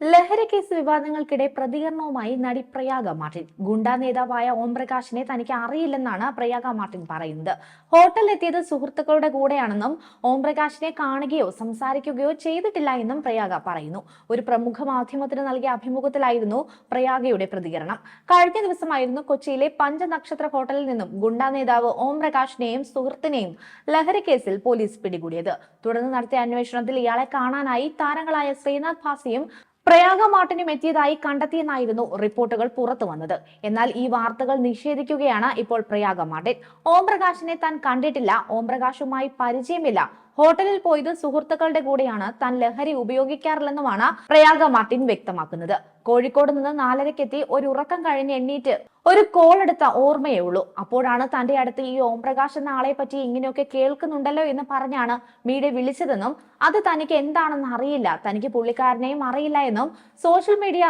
ലഹരി കേസ് വിവാദങ്ങൾക്കിടെ പ്രതികരണവുമായി നടി പ്രയാഗ മാർട്ടിൻ. ഗുണ്ടാ നേതാവായ ഓം പ്രകാശിനെ തനിക്ക് അറിയില്ലെന്നാണ് പ്രയാഗ മാർട്ടിൻ പറയുന്നത്. ഹോട്ടലിലെത്തിയത് സുഹൃത്തുക്കളുടെ കൂടെയാണെന്നും ഓം പ്രകാശിനെ കാണുകയോ സംസാരിക്കുകയോ ചെയ്തിട്ടില്ല എന്നും പ്രയാഗ പറയുന്നു. ഒരു പ്രമുഖ മാധ്യമത്തിന് നൽകിയ അഭിമുഖത്തിലായിരുന്നു പ്രയാഗയുടെ പ്രതികരണം. കഴിഞ്ഞ ദിവസമായിരുന്നു കൊച്ചിയിലെ പഞ്ചനക്ഷത്ര ഹോട്ടലിൽ നിന്നും ഗുണ്ടാ നേതാവ് ഓം പ്രകാശിനെയും സുഹൃത്തിനെയും ലഹരി കേസിൽ പോലീസ് പിടികൂടിയത്. തുടർന്ന് നടത്തിയ അന്വേഷണത്തിൽ ഇയാളെ കാണാനായി താരങ്ങളായ ശ്രീനാഥ് ഭാസിയും പ്രയാഗ മാർട്ടിനും എത്തിയതായി കണ്ടെത്തിയെന്നായിരുന്നു റിപ്പോർട്ടുകൾ പുറത്തു വന്നത്. എന്നാൽ ഈ വാർത്തകൾ നിഷേധിക്കുകയാണ് ഇപ്പോൾ പ്രയാഗ മാർട്ടിൻ ഓം പ്രകാശിനെ താൻ കണ്ടിട്ടില്ല. ഓം പ്രകാശുമായി പരിചയമില്ല. ഹോട്ടലിൽ പോയത് സുഹൃത്തുക്കളുടെ കൂടെയാണ് താൻ ലഹരി ഉപയോഗിക്കാറില്ലെന്നുമാണ് പ്രയാഗ മാർട്ടിൻ വ്യക്തമാക്കുന്നത്. കോഴിക്കോട് നിന്ന് നാലരക്കെത്തി ഒരു ഉറക്കം കഴിഞ്ഞ് എണ്ണീറ്റ് ഒരു കോൾ എടുത്ത ഓർമ്മയേ ഉള്ളൂ. അപ്പോഴാണ് തന്റെ അടുത്ത് ഈ ഓംപ്രകാശ് എന്ന ആളെ പറ്റി ഇങ്ങനെയൊക്കെ കേൾക്കുന്നുണ്ടല്ലോ എന്ന് പറഞ്ഞാണ് മീഡിയ വിളിച്ചതെന്നും അത് തനിക്ക് എന്താണെന്ന് അറിയില്ല. തനിക്ക് പുള്ളിക്കാരനെയും അറിയില്ല എന്നും സോഷ്യൽ മീഡിയ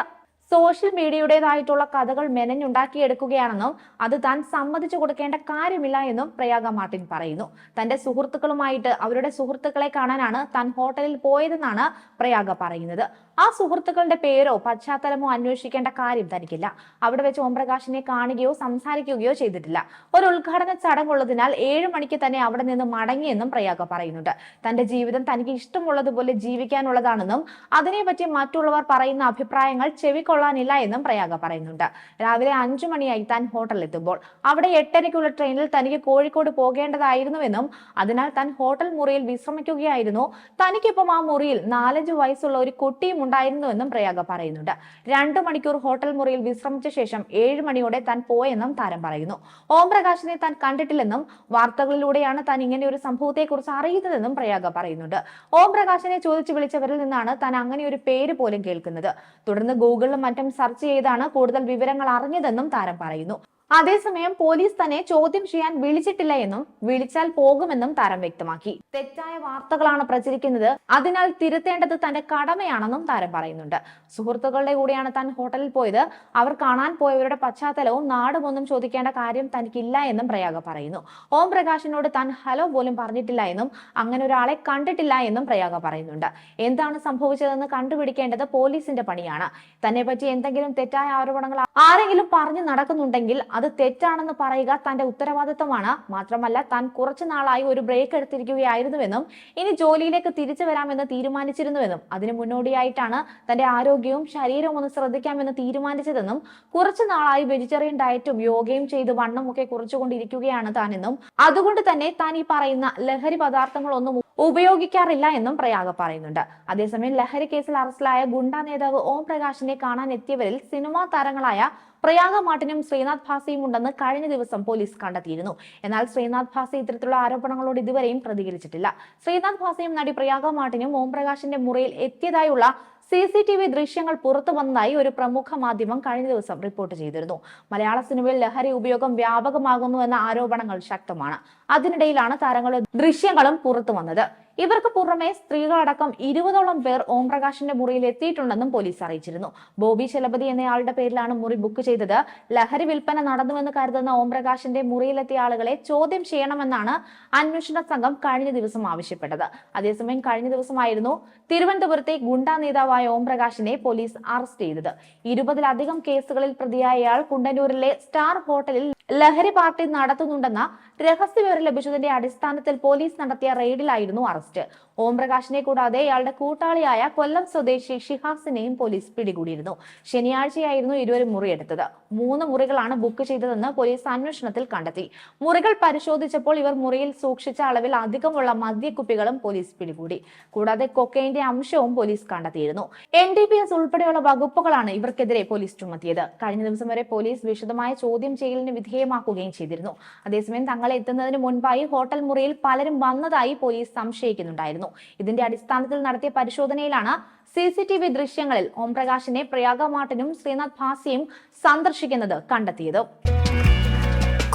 സോഷ്യൽ മീഡിയയുടേതായിട്ടുള്ള കഥകൾ മെനഞ്ഞുണ്ടാക്കിയെടുക്കുകയാണെന്നും അത് താൻ സമ്മതിച്ചു കൊടുക്കേണ്ട കാര്യമില്ല എന്നും പ്രയാഗ മാർട്ടിൻ പറയുന്നു. തന്റെ സുഹൃത്തുക്കളുമായിട്ട് അവരുടെ സുഹൃത്തുക്കളെ കാണാനാണ് താൻ ഹോട്ടലിൽ പോയതെന്നാണ് പ്രയാഗ പറയുന്നത്. ആ സുഹൃത്തുക്കളുടെ പേരോ പശ്ചാത്തലമോ അന്വേഷിക്കേണ്ട കാര്യം തനിക്കില്ല. അവിടെ വെച്ച് ഓംപ്രകാശിനെ കാണുകയോ സംസാരിക്കുകയോ ചെയ്തിട്ടില്ല. ഒരു ഉദ്ഘാടന ചടങ്ങുള്ളതിനാൽ ഏഴ് മണിക്ക് തന്നെ അവിടെ നിന്ന് മടങ്ങിയെന്നും പ്രയാഗ പറയുന്നുണ്ട്. തന്റെ ജീവിതം തനിക്ക് ഇഷ്ടമുള്ളതുപോലെ ജീവിക്കാനുള്ളതാണെന്നും അതിനെപ്പറ്റി മറ്റുള്ളവർ പറയുന്ന അഭിപ്രായങ്ങൾ ചെവിക്കൊള്ളാനില്ല എന്നും പ്രയാഗ പറയുന്നുണ്ട്. രാവിലെ അഞ്ചു മണിയായി താൻ ഹോട്ടലിലെത്തുമ്പോൾ അവിടെ എട്ടരയ്ക്കുള്ള ട്രെയിനിൽ തനിക്ക് കോഴിക്കോട് പോകേണ്ടതായിരുന്നുവെന്നും അതിനാൽ താൻ ഹോട്ടൽ മുറിയിൽ വിശ്രമിക്കുകയായിരുന്നു. തനിക്കിപ്പം ആ മുറിയിൽ നാലഞ്ച് വയസ്സുള്ള ഒരു കുട്ടിയും ഉണ്ടായിരുന്നുവെന്നും പ്രയാഗ പറയുന്നുണ്ട്. രണ്ടു മണിക്കൂർ ഹോട്ടൽ മുറിയിൽ വിശ്രമിച്ച ശേഷം ഏഴ് മണിയോടെ താൻ പോയെന്നും താരം പറയുന്നു. ഓം പ്രകാശിനെ താൻ കണ്ടിട്ടില്ലെന്നും വാർത്തകളിലൂടെയാണ് താൻ ഇങ്ങനെ ഒരു സംഭവത്തെക്കുറിച്ച് അറിയുന്നതെന്നും പ്രയാഗ പറയുന്നുണ്ട്. ഓം പ്രകാശിനെ ചോദിച്ചു വിളിച്ചവരിൽ നിന്നാണ് താൻ അങ്ങനെ ഒരു പേര് പോലും കേൾക്കുന്നത്. തുടർന്ന് ഗൂഗിളിലും മറ്റും സെർച്ച് ചെയ്താണ് കൂടുതൽ വിവരങ്ങൾ അറിഞ്ഞതെന്നും താരം പറയുന്നു. അതേസമയം പോലീസ് തന്നെ ചോദ്യം ചെയ്യാൻ വിളിച്ചിട്ടില്ല എന്നും വിളിച്ചാൽ പോകുമെന്നും താരം വ്യക്തമാക്കി. തെറ്റായ വാർത്തകളാണ് പ്രചരിക്കുന്നത്. അതിനാൽ തിരുത്തേണ്ടത് തന്റെ കടമയാണെന്നും താരം പറയുന്നുണ്ട്. സുഹൃത്തുക്കളുടെ കൂടെയാണ് താൻ ഹോട്ടലിൽ പോയത്. അവർ കാണാൻ പോയവരുടെ പശ്ചാത്തലവും നാടുമൊന്നും ചോദിക്കേണ്ട കാര്യം തനിക്കില്ല എന്നും പ്രയാഗ പറയുന്നു. ഓം പ്രകാശിനോട് താൻ ഹലോ പോലും പറഞ്ഞിട്ടില്ല എന്നും അങ്ങനെ ഒരാളെ കണ്ടിട്ടില്ല എന്നും പ്രയാഗ പറയുന്നുണ്ട്. എന്താണ് സംഭവിച്ചതെന്ന് കണ്ടുപിടിക്കേണ്ടത് പോലീസിന്റെ പണിയാണ്. തന്നെ പറ്റി എന്തെങ്കിലും തെറ്റായ ആരോപണങ്ങൾ ആരെങ്കിലും പറഞ്ഞു നടക്കുന്നുണ്ടെങ്കിൽ അത് തെറ്റാണെന്ന് പറയുക തന്റെ ഉത്തരവാദിത്തമാണ് മാത്രമല്ല താൻ കുറച്ചു നാളായി ഒരു ബ്രേക്ക് എടുത്തിരിക്കുകയായിരുന്നുവെന്നും ഇനി ജോലിയിലേക്ക് തിരിച്ചു വരാമെന്ന് തീരുമാനിച്ചിരുന്നുവെന്നും അതിന് മുന്നോടിയായിട്ടാണ് തന്റെ ആരോഗ്യവും ശരീരവും ഒന്ന് ശ്രദ്ധിക്കാമെന്ന് തീരുമാനിച്ചതെന്നും കുറച്ചു നാളായി വെജിറ്റേറിയൻ ഡയറ്റും യോഗയും ചെയ്ത് വണ്ണം ഒക്കെ കുറച്ചുകൊണ്ടിരിക്കുകയാണ് താനെന്നും അതുകൊണ്ട് തന്നെ താൻ ഈ പറയുന്ന ലഹരി പദാർത്ഥങ്ങളൊന്നും ഉപയോഗിക്കാറില്ല എന്നും പ്രയാഗ പറയുന്നുണ്ട്. അതേസമയം ലഹരി കേസിൽ അറസ്റ്റിലായ ഗുണ്ടാ നേതാവ് ഓം പ്രകാശിനെ കാണാൻ എത്തിയവരിൽ സിനിമാ താരങ്ങളായ പ്രയാഗ മാട്ടിനും ശ്രീനാഥ് ഭാസിയും ഉണ്ടെന്ന് കഴിഞ്ഞ ദിവസം പോലീസ് കണ്ടെത്തിയിരുന്നു. എന്നാൽ ശ്രീനാഥ് ഭാസി ഇത്തരത്തിലുള്ള ആരോപണങ്ങളോട് ഇതുവരെയും പ്രതികരിച്ചിട്ടില്ല. ശ്രീനാഥ് ഭാസിയും നടി പ്രയാഗ മാട്ടിനും ഓം പ്രകാശിന്റെ മുറിയിൽ എത്തിയതായുള്ള സി സി ടി വി ദൃശ്യങ്ങൾ പുറത്തു വന്നതായി ഒരു പ്രമുഖ മാധ്യമം കഴിഞ്ഞ ദിവസം റിപ്പോർട്ട് ചെയ്തിരുന്നു. മലയാള സിനിമയിൽ ലഹരി ഉപയോഗം വ്യാപകമാകുന്നു എന്ന ആരോപണങ്ങൾ ശക്തമാണ്. അതിനിടയിലാണ് താരങ്ങളുടെ ദൃശ്യങ്ങളും പുറത്തു വന്നത്. ഇവർക്ക് പുറമെ സ്ത്രീകളടക്കം ഇരുപതോളം പേർ ഓംപ്രകാശിന്റെ മുറിയിൽ എത്തിയിട്ടുണ്ടെന്നും പോലീസ് അറിയിച്ചിരുന്നു. ബോബി ചലപതി എന്നയാളുടെ പേരിലാണ് മുറി ബുക്ക് ചെയ്തത്. ലഹരി വിൽപ്പന നടന്നുവെന്ന് കരുതുന്ന ഓംപ്രകാശിന്റെ മുറിയിലെത്തിയ ആളുകളെ ചോദ്യം ചെയ്യണമെന്നാണ് അന്വേഷണ സംഘം കഴിഞ്ഞ ദിവസം ആവശ്യപ്പെട്ടത്. അതേസമയം കഴിഞ്ഞ ദിവസമായിരുന്നു തിരുവനന്തപുരത്തെ ഗുണ്ടാ നേതാവായ ഓംപ്രകാശിനെ പോലീസ് അറസ്റ്റ് ചെയ്തത്. ഇരുപതിലധികം കേസുകളിൽ പ്രതിയായ ഇയാൾ കുണ്ടന്നൂരിലെ സ്റ്റാർ ഹോട്ടലിൽ ലഹരി പാർട്ടി നടത്തുന്നുണ്ടെന്ന രഹസ്യവിവരം ലഭിച്ചതിന്റെ അടിസ്ഥാനത്തിൽ പോലീസ് നടത്തിയ റെയ്ഡിലായിരുന്നു അറസ്റ്റ്. ഓംപ്രകാശിനെ കൂടാതെ ഇയാളുടെ കൂട്ടാളിയായ കൊല്ലം സ്വദേശി ഷിഹാസിനെയും പോലീസ് പിടികൂടിയിരുന്നു. ശനിയാഴ്ചയായിരുന്നു ഇരുവരും മുറിയെടുത്തത്. മൂന്ന് മുറികളാണ് ബുക്ക് ചെയ്തതെന്ന് പോലീസ് അന്വേഷണത്തിൽ കണ്ടെത്തി. മുറികൾ പരിശോധിച്ചപ്പോൾ ഇവർ മുറിയിൽ സൂക്ഷിച്ച അളവിൽ അധികമുള്ള മദ്യക്കുപ്പികളും പോലീസ് പിടികൂടി. കൂടാതെ കൊക്കൈന്റെ അംശവും പോലീസ് കണ്ടെത്തിയിരുന്നു. എൻ ഡി പി എസ് ഉൾപ്പെടെയുള്ള വകുപ്പുകളാണ് ഇവർക്കെതിരെ പോലീസ് ചുമത്തിയത്. കഴിഞ്ഞ ദിവസം വരെ പോലീസ് വിശദമായ ചോദ്യം ചെയ്യലിന് വിധേയമാക്കുകയും ചെയ്തിരുന്നു. അതേസമയം തങ്ങളെ എത്തുന്നതിന് മുൻപായി ഹോട്ടൽ മുറിയിൽ പലരും വന്നതായി പോലീസ് സംശയിക്കുന്നുണ്ടായിരുന്നു. ഇതിന്റെ അടിസ്ഥാനത്തിൽ നടത്തിയ പരിശോധനയിലാണ് സി സി ടി വി ദൃശ്യങ്ങളിൽ ഓംപ്രകാശിനെ പ്രയാഗ മാർട്ടിനും ശ്രീനാഥ് ഭാസിയും സന്ദർശിക്കുന്നത് കണ്ടെത്തിയത്.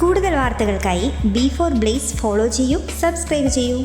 കൂടുതൽ വാർത്തകൾക്കായി ബി ഫോർ ബ്ലേസ് ഫോളോ ചെയ്യൂ സബ്സ്ക്രൈബ് ചെയ്യൂ.